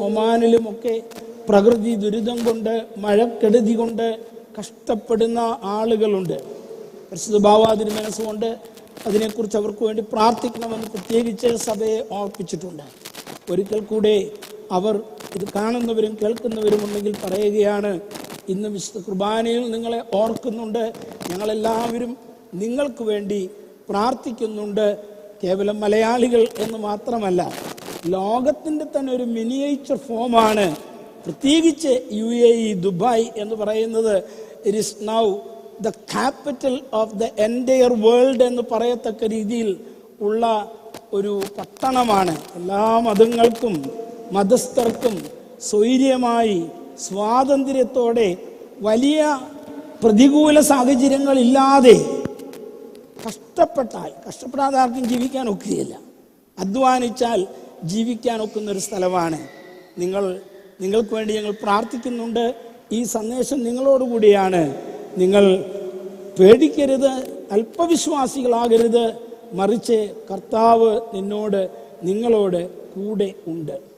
ഒമാനിലുമൊക്കെ പ്രകൃതി ദുരിതം കൊണ്ട് മഴക്കെടുതി കൊണ്ട് കഷ്ടപ്പെടുന്ന ആളുകളുണ്ട്. പരിശുദ്ധ ഭാവാതിരി മനസ്സുകൊണ്ട് അതിനെക്കുറിച്ച് അവർക്ക് വേണ്ടി പ്രാർത്ഥിക്കണമെന്ന് പ്രത്യേകിച്ച് സഭയെ ഓർപ്പിച്ചിട്ടുണ്ട്. ഒരിക്കൽ കൂടെ അവർ ഇത് കാണുന്നവരും കേൾക്കുന്നവരും ഉണ്ടെങ്കിൽ പറയുകയാണ് ഇന്ന് വിശുദ്ധ കുർബാനയിൽ നിങ്ങളെ ഓർക്കുന്നുണ്ട്. ഞങ്ങളെല്ലാവരും നിങ്ങൾക്ക് വേണ്ടി പ്രാർത്ഥിക്കുന്നുണ്ട്. കേവലം മലയാളികൾ എന്ന് മാത്രമല്ല ലോകത്തിന്റെ തന്നെ ഒരു മിനിയേച്ചർ ഫോമാണ് പ്രത്യേകിച്ച് യു എ ഇ ദുബായ് എന്ന് പറയുന്നത് it is now the capital of the entire world എന്ന് പറയത്തക്ക രീതിയിൽ ഉള്ള ഒരു പട്ടണമാണ്. എല്ലാ മതങ്ങൾക്കും മതസ്ഥർക്കും സ്വൈര്യമായി സ്വാതന്ത്ര്യത്തോടെ വലിയ പ്രതികൂല സാഹചര്യങ്ങളില്ലാതെ കഷ്ടപ്പെട്ടാൽ കഷ്ടപ്പെടാതെ ആർക്കും ജീവിക്കാൻ ഒക്കുകയില്ല. അധ്വാനിച്ചാൽ ജീവിക്കാൻ ഒക്കുന്ന ഒരു സ്ഥലമാണ്. നിങ്ങൾ നിങ്ങൾക്ക് വേണ്ടി ഞങ്ങൾ പ്രാർത്ഥിക്കുന്നുണ്ട്. ഈ സന്ദേശം നിങ്ങളോടുകൂടിയാണ്. നിങ്ങൾ പേടിക്കരുത് അല്പവിശ്വാസികളാകരുത്. മറിച്ച് കർത്താവ് നിന്നോട് നിങ്ങളോട് കൂടെ ഉണ്ട്.